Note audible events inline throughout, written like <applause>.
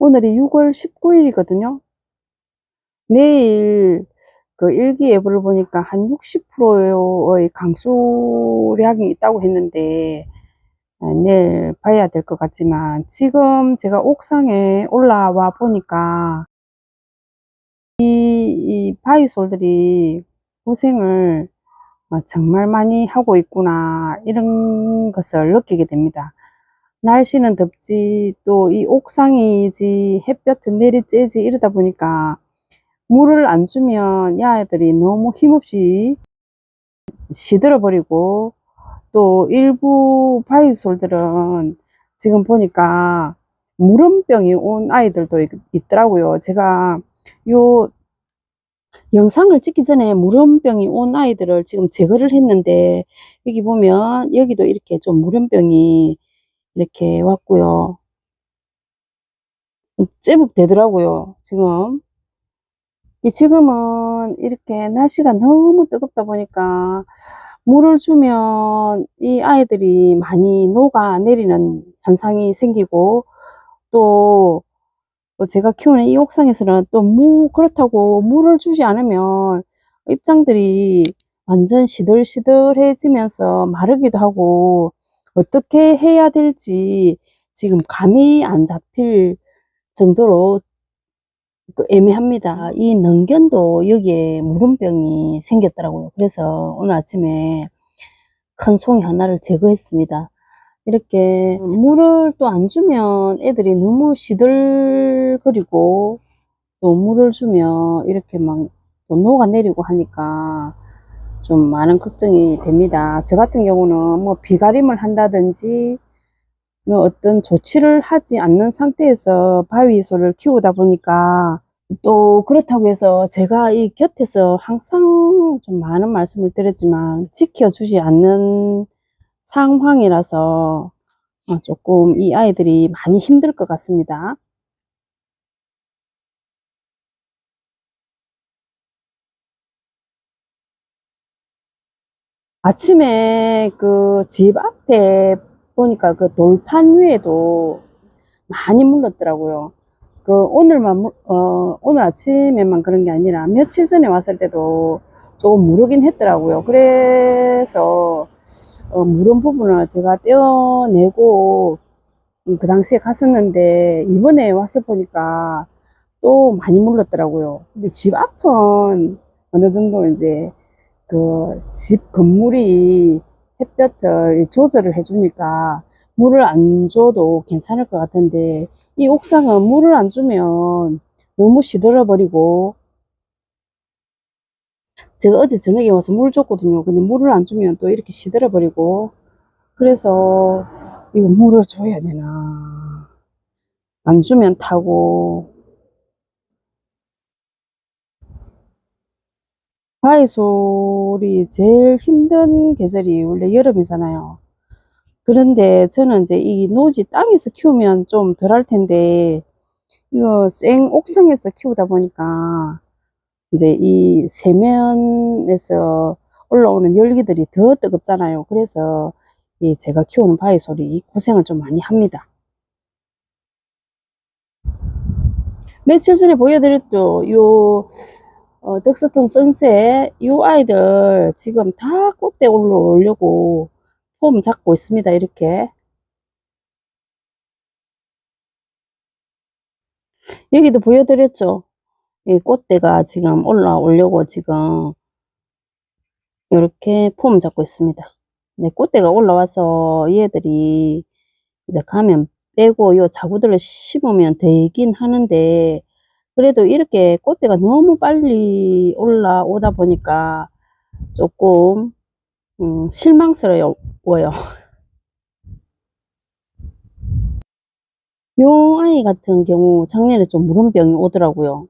오늘이 6월 19일이거든요. 내일 그 일기예보를 보니까 한 60%의 강수량이 있다고 했는데 아, 내일 봐야 될 것 같지만 지금 제가 옥상에 올라와 보니까 이, 이 바위솔들이 고생을 어, 정말 많이 하고 있구나 이런 것을 느끼게 됩니다. 날씨는 덥지 또 이 옥상이지 햇볕은 내리쬐지 이러다 보니까 물을 안 주면 야애들이 너무 힘없이 시들어 버리고 또 일부 바위솔들은 지금 보니까 물음병이 온 아이들도 있, 있더라고요. 제가 요 영상을 찍기 전에 물음병이 온 아이들을 지금 제거를 했는데 여기 보면 여기도 이렇게 좀 물음병이 이렇게 왔고요. 제법 되더라고요. 지금 이 지금은 이렇게 날씨가 너무 뜨겁다 보니까 물을 주면 이 아이들이 많이 녹아 내리는 현상이 생기고 또, 또 제가 키우는 이 옥상에서는 또 무, 그렇다고 물을 주지 않으면 입장들이 완전 시들시들해지면서 마르기도 하고 어떻게 해야 될지 지금 감이 안 잡힐 정도로 그 애매합니다. 이 능견도 여기에 물음병이 생겼더라고요. 그래서 오늘 아침에 큰 송이 하나를 제거했습니다. 이렇게 물을 또 안 주면 애들이 너무 시들거리고 또 물을 주면 이렇게 막또 녹아내리고 하니까 좀 많은 걱정이 됩니다. 저 같은 경우는 뭐 비가림을 한다든지 뭐 어떤 조치를 하지 않는 상태에서 바위소를 키우다 보니까 또 그렇다고 해서 제가 이 곁에서 항상 좀 많은 말씀을 드렸지만 지켜주지 않는 상황이라서 어, 조금 이 아이들이 많이 힘들 것 같습니다. 아침에 그 집 앞에 보니까 그 돌판 위에도 많이 물렀더라고요. 그 오늘만 물- 어 오늘 아침에만 그런 게 아니라 며칠 전에 왔을 때도 조금 무르긴 했더라고요. 그래서 어, 무른 부분을 제가 떼어내고 음, 그 당시에 갔었는데 이번에 와서 보니까 또 많이 물렀더라고요. 근데 집 앞은 어느 정도 이제 그 집 건물이 햇볕을 조절을 해주니까 물을 안 줘도 괜찮을 것 같은데 이 옥상은 물을 안 주면 너무 시들어 버리고. 제가 어제 저녁에 와서 물 줬거든요. 근데 물을 안 주면 또 이렇게 시들어 버리고. 그래서 이거 물을 줘야 되나? 안 주면 타고 바위솔이 제일 힘든 계절이 원래 여름이잖아요. 그런데 저는 이제 이 노지 땅에서 키우면 좀 덜 할 텐데 이거 생 옥상에서 키우다 보니까 이제 이 세면에서 올라오는 열기들이 더 뜨겁잖아요. 그래서 이 제가 키우는 바위솔이 고생을 좀 많이 합니다. 며칠 전에 보여드렸죠. 요 어, 덕스턴 선셋 요 아이들 지금 다 꽃대 올라오려고 폼 잡고 있습니다. 이렇게 여기도 보여드렸죠. 이 꽃대가 지금 올라오려고 지금 이렇게 폼 잡고 있습니다. 네, 꽃대가 올라와서 얘들이 이제 가면 빼고 요 자구들을 심으면 되긴 하는데 그래도 이렇게 꽃대가 너무 빨리 올라오다 보니까 조금 음, 실망스러워요. <laughs> 요 아이 같은 경우 작년에 좀 물음병이 오더라고요.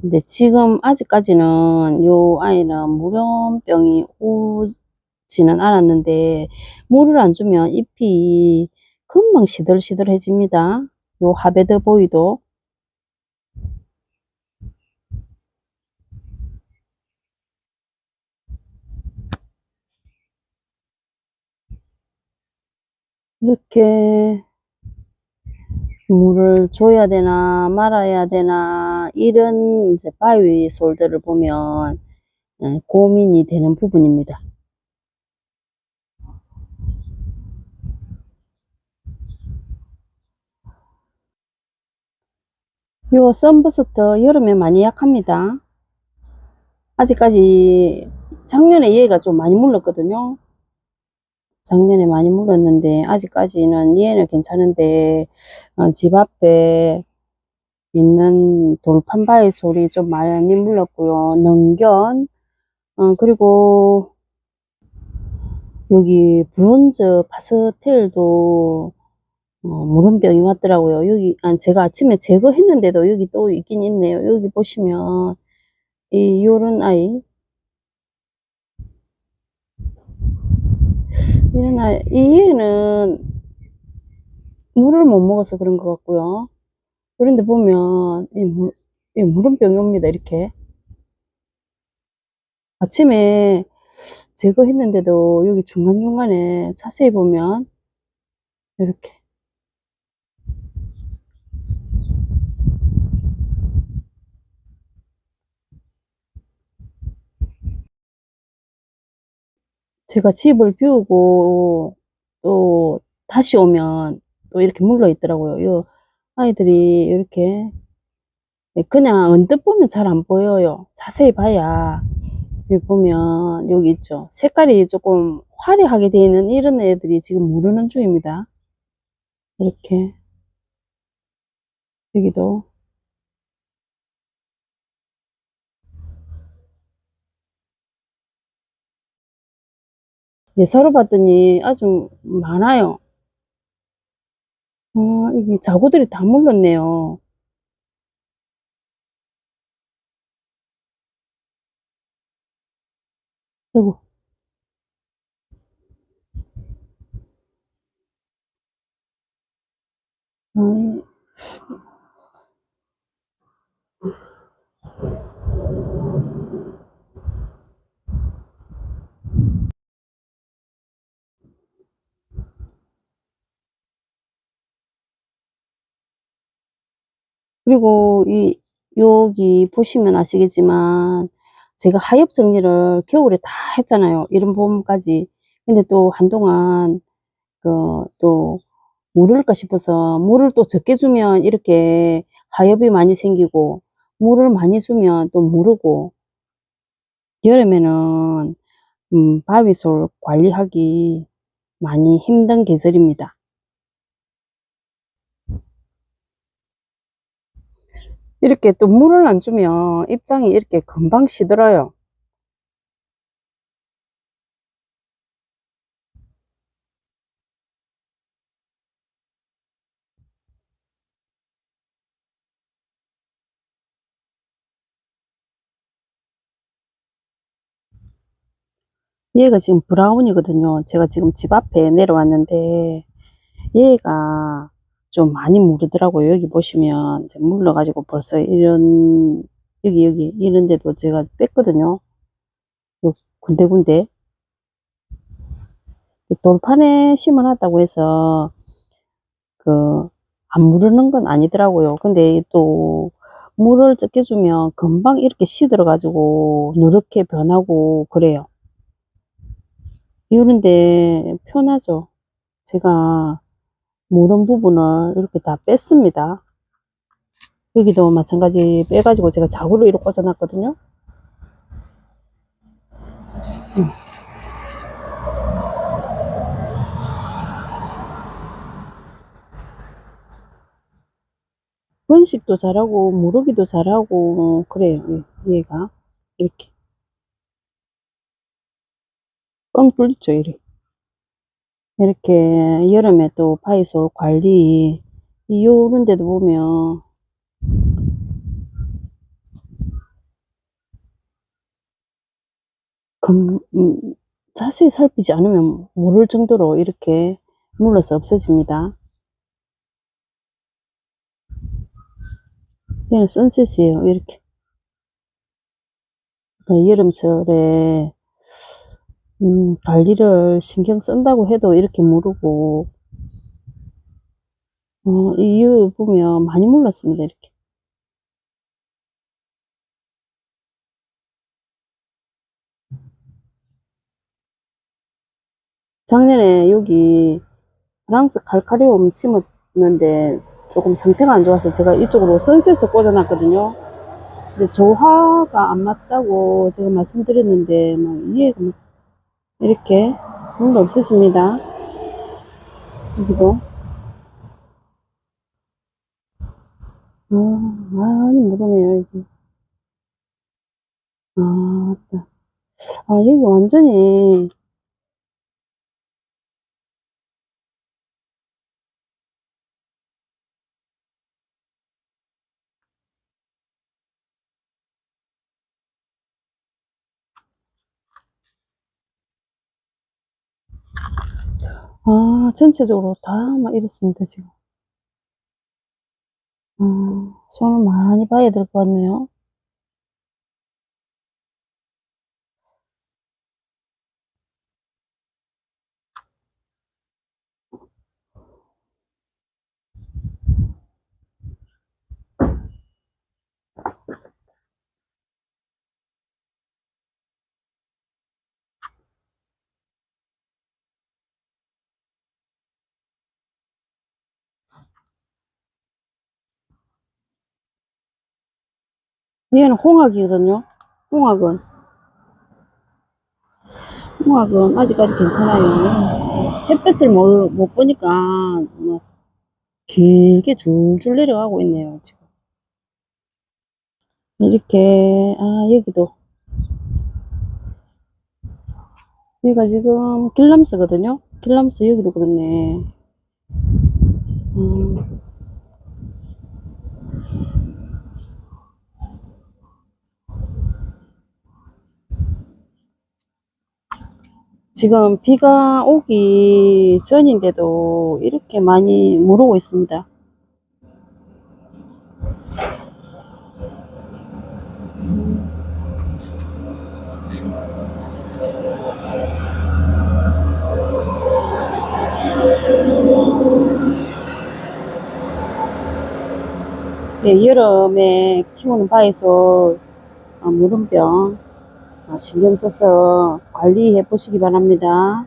근데 지금 아직까지는 요 아이는 물음병이 오지는 않았는데 물을 안 주면 잎이 금방 시들시들해집니다. 요 하베드 보이도 이렇게 물을 줘야 되나 말아야 되나 이런 이제 바위 솔들을 보면 예, 고민이 되는 부분입니다. 요 썬버스터 여름에 많이 약합니다. 아직까지 작년에 얘가 좀 많이 물렀거든요. 작년에 많이 물었는데 아직까지는 얘는 괜찮은데 어, 집 앞에 있는 돌판 바위 소리 좀 많이 물렀고요. 능견 어, 그리고 여기 브론즈 파스텔도 어, 물음병이 왔더라고요. 여기 아, 제가 아침에 제거했는데도 여기 또 있긴 있네요. 여기 보시면 이 요런 아이 이런 아이 이 얘는 물을 못 먹어서 그런 것 같고요. 그런데 보면 이, 물, 이 물음병이 옵니다. 이렇게 아침에 제거했는데도 여기 중간중간에 자세히 보면 이렇게 제가 집을 비우고 또 다시 오면 또 이렇게 물러 있더라고요. 요 아이들이 이렇게 그냥 언뜻 보면 잘 안 보여요. 자세히 봐야 여기 보면 여기 있죠. 색깔이 조금 화려하게 되어 있는 이런 애들이 지금 무르는 중입니다. 이렇게 여기도 예, 서로 봤더니 아주 많아요. 어, 이게 자구들이 다 물렀네요. 아이고. 어, 그리고 이 여기 보시면 아시겠지만 제가 하엽 정리를 겨울에 다 했잖아요. 이런 봄까지. 근데 또 한동안 그 또 물을까 싶어서 물을 또 적게 주면 이렇게 하엽이 많이 생기고 물을 많이 주면 또 무르고 여름에는 음, 바위솔 관리하기 많이 힘든 계절입니다. 이렇게 또 물을 안 주면 입장이 이렇게 금방 시들어요. 얘가 지금 브라운이거든요. 제가 지금 집 앞에 내려왔는데 얘가 좀 많이 무르더라고요. 여기 보시면 이제 물러가지고 벌써 이런 여기 여기 이런 데도 제가 뺐거든요. 요 군데군데 돌판에 심어놨다고 해서 그 안 무르는 건 아니더라고요. 근데 또 물을 적게 주면 금방 이렇게 시들어 가지고 누렇게 변하고 그래요. 이런데 편하죠. 제가 모른 부분을 이렇게 다 뺐습니다. 여기도 마찬가지 빼가지고 제가 자구로 이렇게 꽂아놨거든요. 음. 번식도 잘하고 무르기도 잘하고 그래요. 얘가 이렇게 뻥 뚫리죠. 이렇게. 이렇게 여름에 또 파이솔 관리 요런 데도 보면 금, 음, 자세히 살피지 않으면 모를 정도로 이렇게 물러서 없어집니다. 얘는 선셋이에요. 이렇게. 그러니까 여름철에 음, 관리를 신경 쓴다고 해도 이렇게 모르고 어, 이 이유 보면 많이 물렀습니다, 이렇게. 작년에 여기 프랑스 칼카리움 심었는데 조금 상태가 안 좋아서 제가 이쪽으로 선셋을 꽂아놨거든요. 근데 조화가 안 맞다고 제가 말씀드렸는데 뭐 이해가 막 이렇게 물로 없으십니다. 여기도 어, 많이 묻어네요 여기. 아, 맞다. 아, 여기 완전히 아, 전체적으로 다 막 이렇습니다, 지금. 어, 손을 많이 봐야 될 것 같네요. 얘는 홍학이거든요. 홍학은. 홍학은 아직까지 괜찮아요. 햇볕을 못, 못 보니까 뭐 길게 줄줄 내려가고 있네요, 지금. 이렇게, 아, 여기도. 여기가 지금 길람스거든요. 길람스 여기도 그렇네. 음. 지금 비가 오기 전인데도 이렇게 많이 물오고 있습니다. 예, 여름에 키우는 어, 물음병 어, 신경 써서 관리해 보시기 바랍니다.